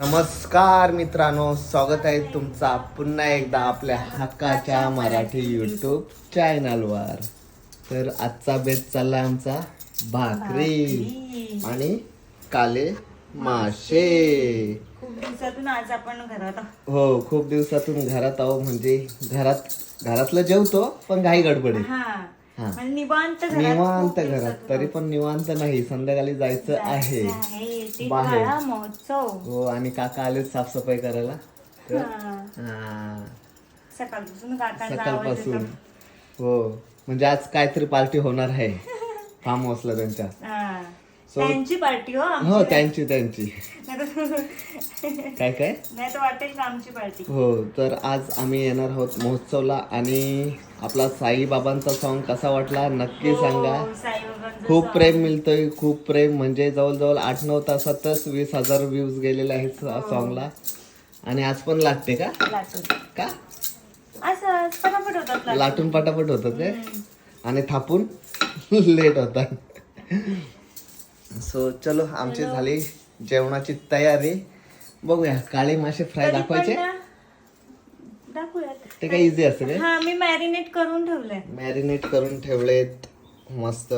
नमस्कार मित्रांनो स्वागत आहे तुमचा पुन्हा एकदा आपल्या हक्काच्या मराठी यूट्यूब चॅनलवर तर आजचा बेत चाललाय आमचा भाकरी आणि काले मासे. खूप दिवसातून आज आपण घरात आहोत. हो खूप दिवसातून घरात आहो म्हणजे घरात घरातलं जेवतो पण घाई गडबड हा. हा. निवांत घरात निवांत खूप घरात दिवसातून तरी पण निवांत नाही संध्याकाळी जायचं आहे जायचं आहे. ते बाहेर. काळा महोत्सव हो आणि काका आले साफसफाई करायला तर हा. हा सकाळपासून काकांचा आवाज सकाळपासून येतो हो म्हणजे आज काहीतरी पार्टी होणार आहे फार्म हाऊसला त्यांच्या हा. So- त्यांची पार्टी हो आमची. हो त्यांची त्यांची. नाही काय? काय तर वाटेल का आमची पार्टी. हो तर आज आम्ही येणार आहोत महोत्सवला आणि आपला साईबाबांचा सॉन्ग कसा वाटला नक्की सांगा. हो, साईबाबांचं खूप song. प्रेम मिळतोय खूप प्रेम. म्हणजे जवळजवळ आठ नऊ तासातच वीस हजार व्ह्यूज गेलेले आहेत सॉन्गला आणि आज पण लागते का? लाटून का? असं फटाफट होतात लाटून. लाटून पटापट होतं ते आणि थापून लेट होतात. सो चलो आमची झाली जेवणाची तयारी. बघूया काळे मासे फ्राय दाखवायचे? दाखवूयात. ते काय इझी हा मी मॅरिनेट करून ठेवलंय. मॅरिनेट करून ठेवलेत. मस्त.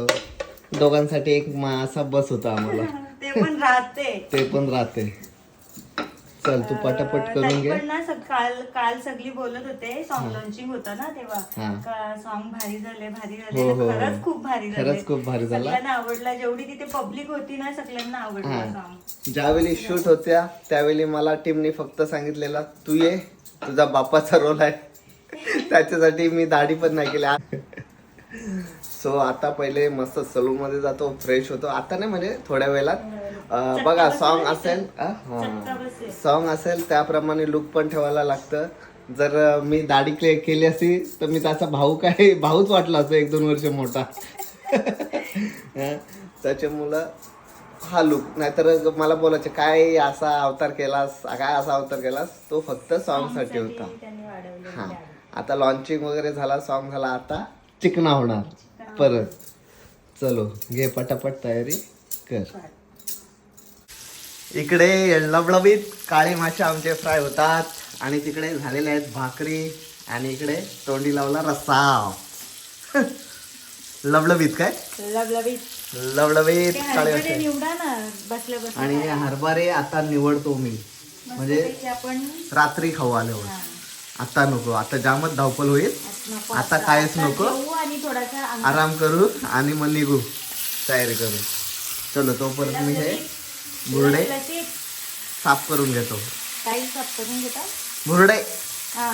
दोघांसाठी एक मासा बस होता आम्हाला. ते पण राहते. ते पण राहते. चल तू पटापट करून घे. पण ना सग- काल काल सगळी बोलत होते सॉन्ग लॉन्चिंग होतं ना हा. तेव्हा सॉन्ग भारी झाले भारी हो, झाले हो, हो. खरंच खूप भारी झाले. खरंच खूप भारी झाला. सगळ्यांना आवडला जेवढी तिथे पब्लिक होती ना सगळ्यांना आवडला हा. सॉन्ग ज्यावेळी शूट होत्या त्यावेळी मला टीमने फक्त सांगितलेला तू ये तुझा बापाचा रोल आहे. त्याच्यासाठी मी दाढी पण नाही केली. सो आता पहिले मस्त सलून मध्ये जातो फ्रेश होतो. आता नाही म्हणजे थोड्या वेळात. बघा सॉन्ग असेल. सॉन्ग असेल त्याप्रमाणे लुक पण ठेवायला लागतं. जर मी दाढी क्ले- केली असती तर मी त्याचा भाऊ काय भाऊच वाटला असतो एक दोन वर्ष मोठा. त्याच्यामुळं हा लुक नाहीतर मला बोलायचे काय असा अवतार केलास? काय असा अवतार केलास? तो फक्त सॉन्गसाठी होता. हा. आता लॉन्चिंग वगैरे झाला सॉन्ग झाला आता चिकना होणार. परत. चलो घे पटापट तयारी कर. इकडे लबलबीत काळे मासे आमचे फ्राय होतात आणि तिकडे झालेले आहेत भाकरी आणि इकडे तोंडी लावला रस्सा. लबलबीत काय? लबलबीत ते काळे मासे. बसल्या आणि हरभरे आता निवडतो मी. म्हणजे रात्री खाऊ आल्यावर. आता नको. आता जामच धावपल होईल. आता आता नको. आराम करू आणि मग निघू. तयारी करू. चलो तोपर्यंत मी हे लवलवीत साफ करून घेतो. काही साफ करून घेता? बुरडे हा.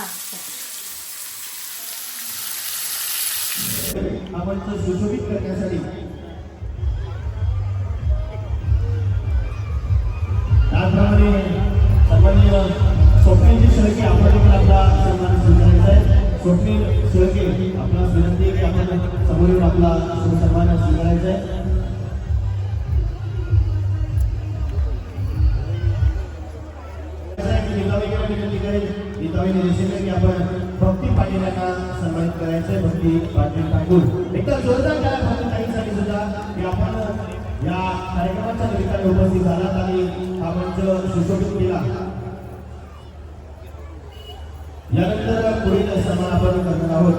आपण तो सुशोभित करण्यासाठी त्याचप्रमाणे सन्माननीय स्वप्नीलजी शेळके आपण देखील आपला सन्मान स्वीकारायचा आहे. स्वप्नील शेळके आपणास विनंती आहे की आपण समोर येऊन आपला सन्मान स्वीकारायचा आहे. या कार्यक्रमाच्या निमित्ताने उपस्थित झालात आणि हा मंच सुशोभित केला. यानंतर पुढील सन्मान आपण करणार आहोत.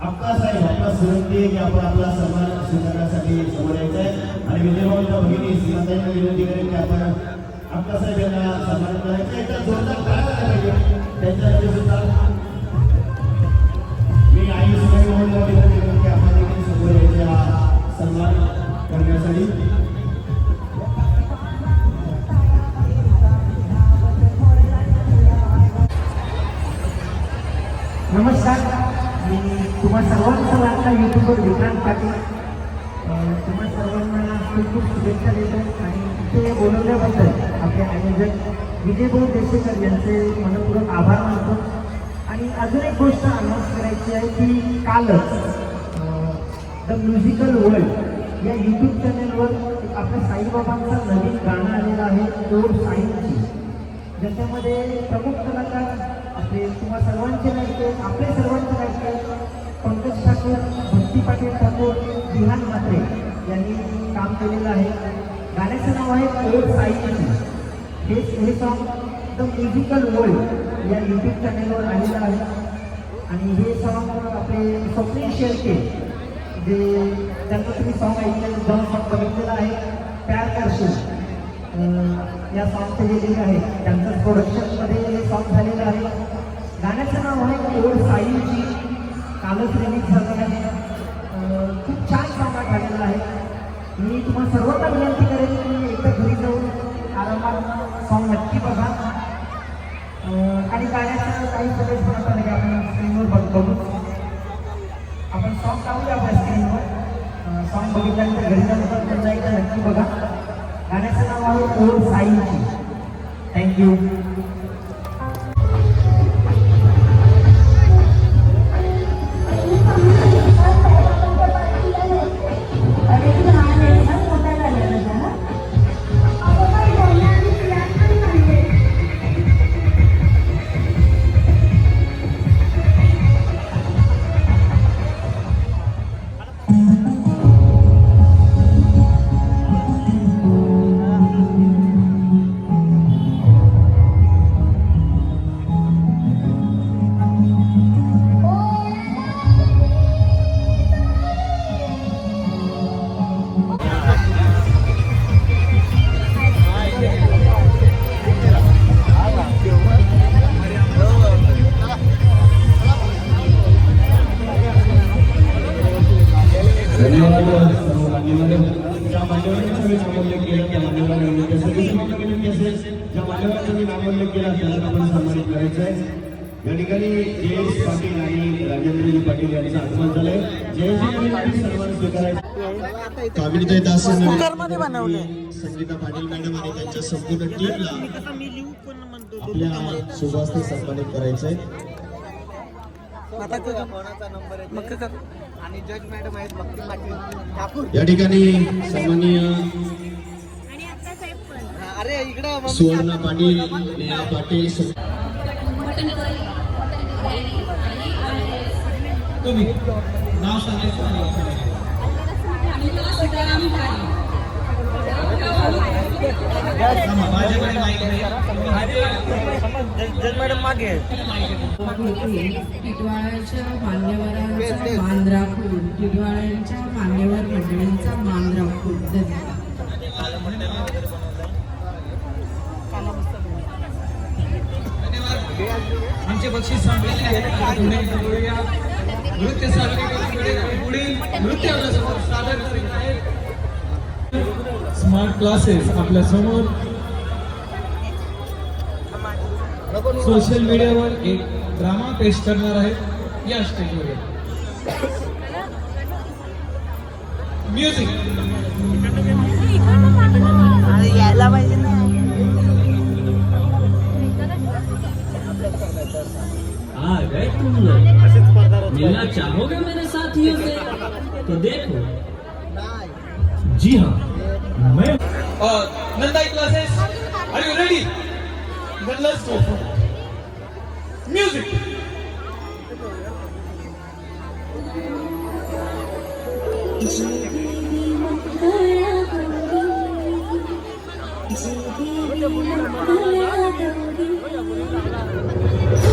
आपला साहेब आपणास विनंती आहे की आपण आपला सन्मान स्वीकारण्यासाठी समोर यायचं आहे? आणि विजयभाऊंच्या भगिनी श्रीमंतांना विनंती करेल की आपण आपला साहेब यांना सन्मान करायचं एकदा जोरदार करायला पाहिजे. त्यांच्यासाठी सुद्धा करण्यासाठी. नमस्कार. मी तुम्हा सर्वांचं वाटतं यूट्यूबवर विक्रांत पाटील. अं, तुम्हा सर्वांना खूप खूप शुभेच्छा देतो आणि इथे बोलवल्याबद्दल आपले आयोजक विजयभाऊ देशेकर यांचे मनपूर्वक आभार मानतो. आणि अजून एक गोष्ट अनाऊन्स करायची आहे की कालच द म्युझिकल वर्ल्ड या यूट्यूब चॅनलवर आपल्या साईबाबांचा नवीन गाणं आलेलं आहे ओर साईंची. ज्याच्यामध्ये प्रमुख कलाकार आपले किंवा सर्वांचे लायके आपले सर्वांचे लायके पंकज ठाकूर भक्ती पाटील ठाकूर विहान म्हात्रे यांनी काम केलेलं आहे. गाण्याचं नाव आहे ओर साईंची. हे हे सॉन्ग द म्युझिकल वर्ल्ड या यूट्यूब चॅनलवर आलेलं आहे. आणि हे सॉन्ग आपले स्वप्नील शेळके जे त्यांचं तुम्ही सॉंग ऐकलेलं दोन सॉंग बघितलेलं आहे प्यार करशील. या सॉन्गचे जे लिंक आहे त्यांचं प्रोडक्शनमध्ये हे सॉंग झालेलं आहे. गाण्याचं नाव आहे ओल्ड साईची कालच रिमिक्स झालं आहे. खूप छान सॉंग झालेलं आहे. मी तुम्हाला सर्वांना विनंती करेन की एकदा घरी जाऊन आरामात सॉंग नक्की बघा. आणि गाण्याचं काही सगळे म्हणत नाही की आपण स्क्रीनवर बघ बघू. सॉन्ग लावूया आपल्या स्क्रीनवर सॉन्ग बघितल्यानंतर घरी जाऊन पुन्हा एकदा नक्की बघा. गाण्याचं नाव आहे ओल्ड साईची. थँक्यू या ठिकाणी जयेश पाटील आणि राजेंद्रजी पाटील यांचं आगमन झालंय सन्मान स्वीकारायचा दास संगीता पाटील मॅडम आणि त्यांच्या संपूर्ण टीमला आपल्या शुभास्ते सन्मानित करायचंय मग नंबर आहे आणि जज मॅडम आहेत भक्ती पाटील. ठाकूर या ठिकाणी सन्माननीय अरे इकडं सुवर्णा पाटील. नेहा पाटील तुम्ही नाव सांगायचं टिटवाळ्याच्या मान्यवरांचा मान राखून टिटवाळ्यांच्या मान्यवर मंडळींचा मान राखून आमचे बक्षीस संपलेले नृत्य सादर पुढील नृत्य सादर करीत आहेत स्मार्ट क्लासेस आपल्या समोर. सोशल मीडियावर एक ड्रामा पेश करणार आहे. या स्टेजवर म्युझिक यायला पाहिजे ना. आ गए तुम लोग मिलना चाहोगे मेरे साथियों से? तो देखो. जी हाँ. Uh, Nandai classes, are you ready? Then let's go for. Music. Thank.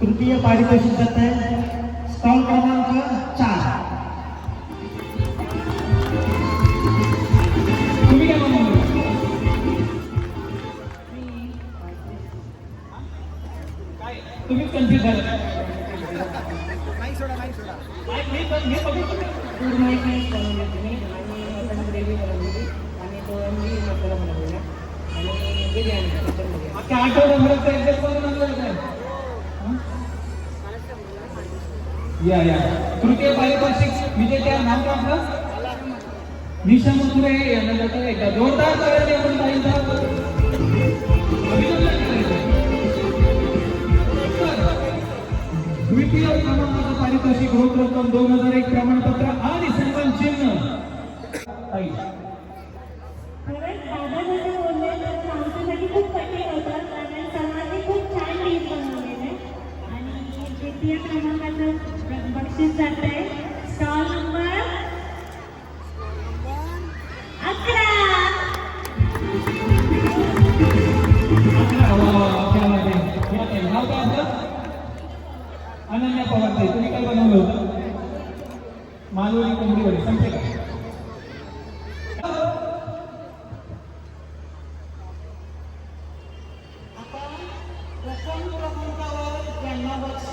तृतीय पारितोषिक जात आहे स्टॉल क्रमांक चार तुम्ही काय म्हणणार तुम्ही कन्फ्युज झाला मी पण- मी बघितलं. अख्ख्या आठवड्याभराचं adjust करून आणलं काय? हं? या या. तृतीय पारितोषिक विजेत्या नाव का आपलं निशा मथुरे यांना जातं एकदा जोरदार करायचे आपण ताईंचा द्वितीय क्रमांकाचं पारितोषिक रोख रक्कम दोन हजार एक प्रमाणपत्र आणि चिन्ह. ताई खरंच खूप कठीण होतं कारण खूप छान टीम बनवलेलं आहे. आणि द्वितीय क्रमांकाचं ब- बक्षीस जात आहे स्टॉल नंबर अकरा अकरा वा वा अकरामध्ये या ताई नाव काय आपलं अनन्या पवार ताई तुम्ही काय बनवलं होतं मालवणी कोंबडी वडे संपले का प्रथम क्रमांकावर ज्यांना बक्षीस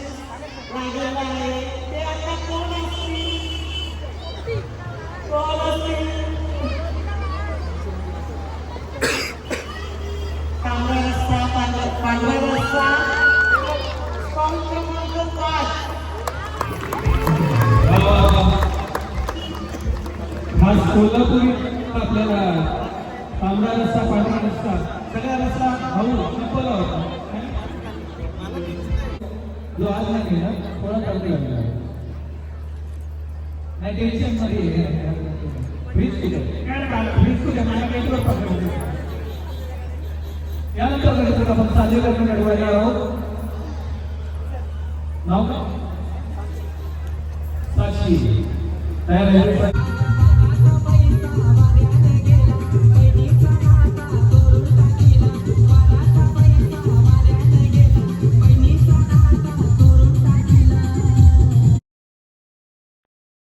आज कोल्हापुरी आपल्याला तांबडा रस्ता पांढरा रस्ता सगळा रस्ता भाऊ संपला होता जो आज नाही ना थोडा चालते लागला. नाही टेन्शनमध्ये फ्रीज कुठे? फ्रीज कुठे? मला काही प्रॉब्लेम यानंतर गणित आपण साजरे करून घडवायला आहोत. नाव काय? साक्षी. तयार आहे.